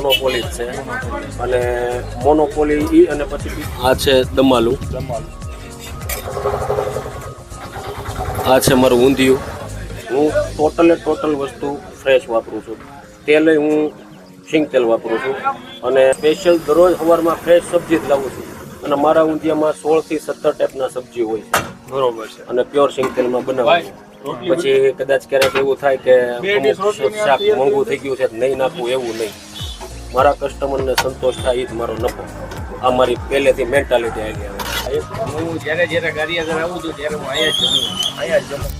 Monopoly છે. અને monopoly ઈ અને પછી આ છે દમાલું. આ છે મારું ઊંધિયું. હું ટોટલે ટોટલ વસ્તુ ફ્રેશ વાપરું છું. તેલ હું સિંગ તેલ વાપરું છું. અને સ્પેશિયલ દરરોજ સવારમાં ફ્રેશ સબ્જી જ લાવું છું. અને મારા ઊંધિયામાં સોળથી સત્તર ટાઈપના સબ્જી હોય છે. બરોબર છે. અને પ્યોર સિંગ તેલમાં બનાવું પછી કદાચ ક્યારેક એવું થાય કે શાક મોંઘું થઈ ગયું છે નહીં નાખવું એવું નહીં. મારા કસ્ટમરને સંતોષ થાય એ જ મારો નફો. આ મારી પહેલેથી મેન્ટાલિટી આવી આવે હું જ્યારે જ્યારે ગાડી આગળ આવું છું ત્યારે હું અહીંયા જ જમું અહીંયા જ જમું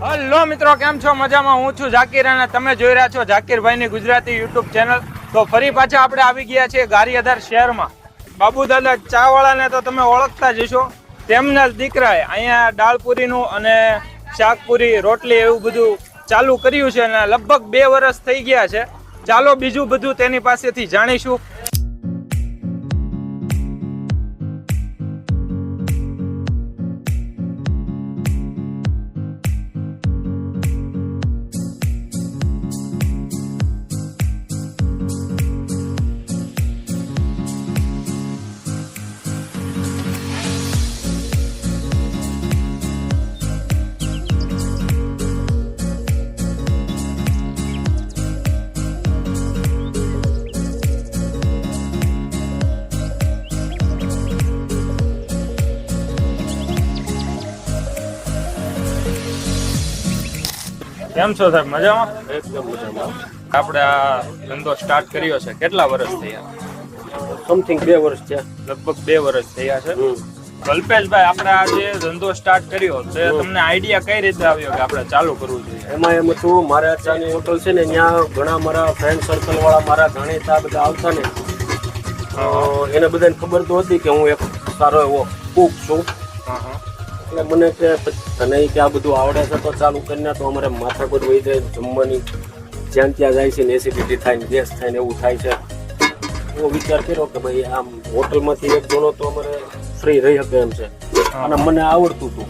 હલો મિત્રો કેમ છો? મજામાં હું છું ઝાકીર અને તમે જોઈ રહ્યા છો ઝાકીરભાઈની ગુજરાતી યુટ્યુબ ચેનલ. તો ફરી પાછા આપણે આવી ગયા છીએ ગારીયાધાર શહેરમાં. બાબુદાદા ચાવાળાને તો તમે ઓળખતા જ હશો. તેમના જ દીકરાએ અહીંયા દાળપુરીનું અને શાકપુરી રોટલી એવું બધું ચાલુ કર્યું છે અને લગભગ બે વર્ષ થઈ ગયા છે. ચાલો બીજું બધું તેની પાસેથી જાણીશું. કેમ છો સાહેબ? મજામાં? એકદમ મજામાં. આપણે આ ધંધો સ્ટાર્ટ કર્યો છે. કેટલા વર્ષ થયા? સમથિંગ બે વર્ષ છે લગભગ બે વર્ષ થયા છે. કલ્પેશભાઈ આપણે આ જે ધંધો સ્ટાર્ટ કર્યો તો તમને આઈડિયા કઈ રીતે આવ્યો કે આપણે ચાલુ કરવું જોઈએ? એમાં એમ હતું મારે ચાની હોટલ છે ને ત્યાં ઘણા મારા ફ્રેન્ડ સર્કલ વાળા મારા જાણીતા બધા આવતા ને. એને બધાને ખબર તો હતી કે હું એક સારો એવો કુક છું. હા, હા. એટલે મને કે તને કે આ બધું આવડે છે તો ચાલુ કરીને તો અમારે માથાકૂટ વહી જાય જમવાની જ્યાં ત્યાં જાય છે ને એસિડિટી થાય ને ગેસ થાય ને એવું થાય છે. એવો વિચાર કર્યો કે ભાઈ આમ હોટલમાંથી એક જણો તો અમારે ફ્રી રહી શકે એમ છે. અને મને આવડતું હતું.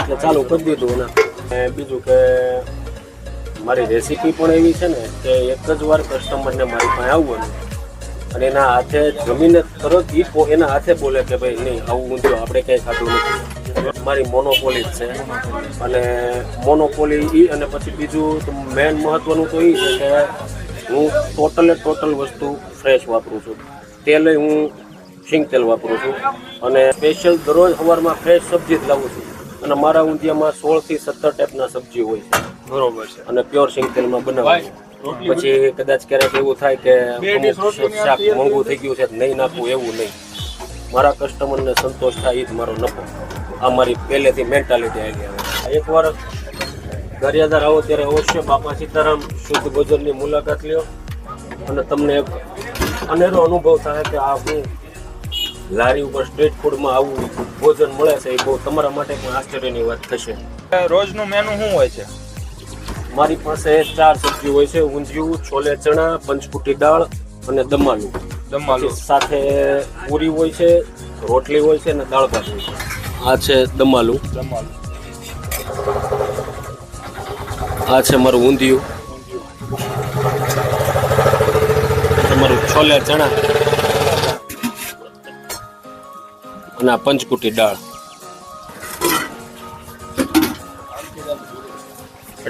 એટલે ચાલુ કરી દીધું અને બીજું કે મારી રેસીપી પણ એવી છે ને કે એક જ વાર કસ્ટમરને મારી પાસે આવવાનું. અને એના હાથે જમીને તરત એ એના હાથે બોલે કે ભાઈ નહીં આવું ઊંધું આપણે ક્યાંય ખાધું નથી. મારી મોનોપોલી છે. અને મોનોપોલી ઈ અને પછી બીજું મેન મહત્વનું તો એ છે કે હું ટોટલે ટોટલ વસ્તુ ફ્રેશ વાપરું છું. તેલ હું સિંગ તેલ વાપરું છું. અને સ્પેશિયલ દરરોજ સવારમાં ફ્રેશ સબ્જી જ લાવું છું. અને મારા ઊંધિયામાં સોળથી સત્તર ટાઈપના સબ્જી હોય છે. બરોબર છે. અને પ્યોર સિંગ તેલમાં બનાવાય પછી કદાચ ક્યારેક એવું થાય કે શાક મોંઘું થઈ ગયું છે નહીં નાખવું એવું નહીં. મારા કસ્ટમરને સંતોષ થાય એ જ મારો નફો. આ મારી પહેલેથી મેન્ટાલિટી આવી આવે એકવાર દરિયાદાર આવો ત્યારે અવશ્ય બાપા સીતારામ શુદ્ધ ભોજનની મુલાકાત લ્યો. અને તમને એક અનેરો અનુભવ થાય કે આ હું લારી ઉપર સ્ટ્રીટ ફૂડમાં આવું ભોજન મળે છે એ બહુ તમારા માટે પણ આશ્ચર્યની વાત થશે. રોજનું મેનુ શું હોય છે? મારી પાસે ચાર સબ્જી હોય છે. ઊંધિયું છોલે ચણા પંચકુટી દાળ અને દમાલું. દમાલું. સાથે પૂરી હોય છે રોટલી હોય છે અને દાળ ભાત હોય છે. આ છે દમાલું. આ છે મારું ઊંધિયું. તમારું છોલે ચણા. અને આ પંચકુટી દાળ.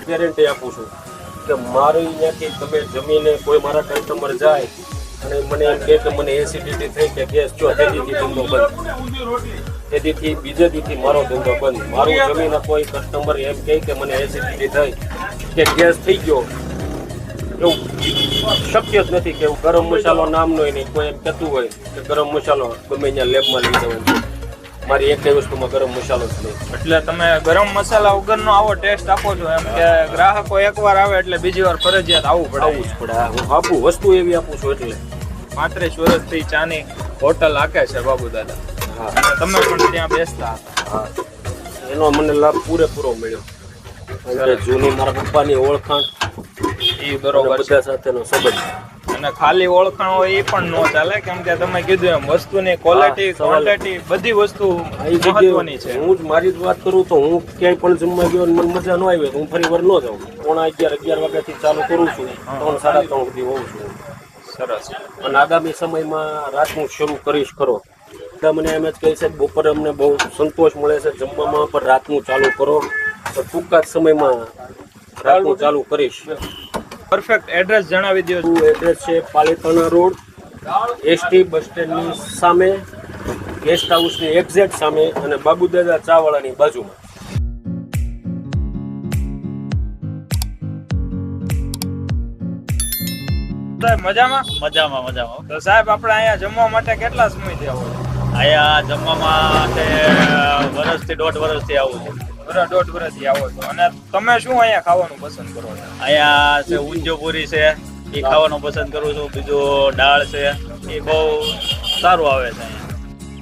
ગેરંટી આપું છું. કે મારી અહીંયાથી તમે જમીને કોઈ મારા કસ્ટમર જાય અને મને એમ કે મને એસિડિટી થઈ કે ગેસ જો તેદીથી ધંધો બંધ. તેદીથી બીજે દીથી મારો ધંધો બંધ. મારું જમીન કોઈ કસ્ટમર એમ કહે કે મને એસિડિટી થઈ કે ગેસ થઈ ગયો. એવું શક્ય જ નથી કે ગરમ મસાલો નામનો નહીં કોઈ એમ કહેતું હોય કે ગરમ મસાલો ગમે ત્યાં લેબમાં લઈ જવાનું મારી એક વસ્તુમાં ગરમ મસાલો જ નહીં. એટલે તમે ગરમ મસાલા વગરનો આવો ટેસ્ટ આપો છો એમ કે ગ્રાહકો એકવાર આવે એટલે બીજી વાર ફરજિયાત આવવું આવવું જ પડે. હું આપું વસ્તુ એવી આપું છું એટલે. પાંત્રીસ વર્ષથી ચાની હોટલ આકે છે બાબુ દાદા તમે પણ ત્યાં બેસતા હતા. હા. એનો મને લાભ પૂરેપૂરો મળ્યો. જૂની મારા પપ્પાની ઓળખાણ એ બરોબર બધા સાથેનો સંબંધ. અને ખાલી ઓળખાણ હોય એ પણ ન ચાલે કેમ કે તમે કીધું એમ વસ્તુની ક્વોલિટી હા, ક્વોન્ટિટી બધી વસ્તુ મહત્વની છે. હું જ મારી જ વાત કરું તો હું ક્યાંય પણ જમવા ગયો મને મજા ન આવી હું ફરી વાર ન જાઉં. પોણા અગિયાર અગિયાર વાગ્યાથી ચાલુ કરું છું. ત્રણ સાડા ત્રણ સુધી હોઉં છું. સરસ. અને આગામી સમયમાં રાતનું શરૂ કરીશ ખરો મને એમ જ કહે છે બપોરે અમને બહુ સંતોષ મળે છે જમવામાં પણ રાતનું ચાલુ કરો. તો ટૂંકા જ સમયમાં રાતનું ચાલુ કરીશ. પરફેક્ટ એડ્રેસ જણાવી દો એડ્રેસ છે? પાલિતાણા રોડ એસટી બસ સ્ટેન્ડની સામે ગેસ્ટ હાઉસની એક્ઝેક્ટ સામે અને બાબુદાદા ચાવાળાની બાજુમાં. સાહેબ મજામાં? મજામાં મજામાં. તો સાહેબ આપણે અહીંયા જમવા માટે કેટલા સમય થયા હોય? અહીંયા જમવા માટે વર્ષથી દોઢ વર્ષથી આવું છું. વર્ષ દોઢ વર્ષથી આવો છો. અને તમે શું અહીંયા ખાવાનું પસંદ કરો છો? અહીંયા છે ઊંજો પૂરી છે એ ખાવાનું પસંદ કરું છું. બીજું દાળ છે એ બહુ સારું આવે છે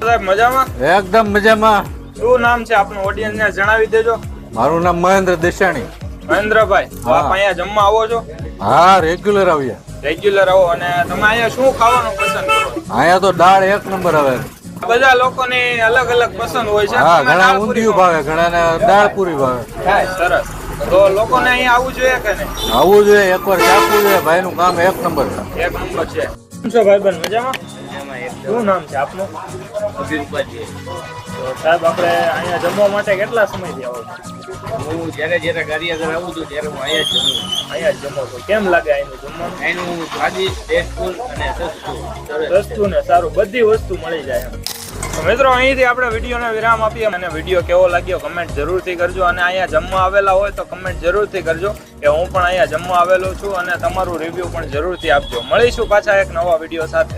સાહેબ મજામાં? એકદમ મજામાં. શું નામ છે આપનું? ઓડિયન્સ ને જણાવી દેજો. મારું નામ મહેન્દ્ર દેસાણી. મહેન્દ્રભાઈ તો આપ અહીંયા જમવા આવો છો? હા રેગ્યુલર આવ્યા રેગ્યુલર આવો. અને તમે અહીંયા શું ખાવાનું પસંદ કરો અહીંયા તો દાળ એક નંબર આવે. બધા લોકોની અલગ અલગ પસંદ હોય છે. હા ઘણા ઊંધિયું ભાવે ઘણાને દાળ પૂરી ભાવે. સરસ. તો લોકોને અહીંયા આવવું જોઈએ કે નહીં? આવવું જોઈએ એકવાર ચાખવું જોઈએ. ભાઈનું કામ એક નંબર છે. એક નંબર છે. શું ભાઈબંધ? મજામાં? શું નામ છે આપનું? તો સાહેબ આપણે અહીંયા જમવા માટે કેટલા સમયથી આવો છો હું જ્યારે જ્યારે ગાડી આગળ આવું છું ત્યારે હું અહીંયા જ જમું. અહીંયા જ જમો છો કેમ લાગે અહીંનું જમવાનું? એનું સ્વાદિષ્ટ ટેસ્ટફુલ અને સસ્તું. સસ્તું ને સારું. બધી વસ્તુ મળી જાય મિત્રો અહીંથી આપણે વિડીયોને વિરામ આપીએ અને વીડિયો કેવો લાગ્યો કમેન્ટ જરૂરથી કરજો અને અહીંયા જમવા આવેલા હોય તો કમેન્ટ જરૂરથી કરજો કે હું પણ અહીંયા જમવા આવેલો છું અને તમારું રિવ્યૂ પણ જરૂરથી આપજો. મળીશું પાછા એક નવા વીડિયો સાથે.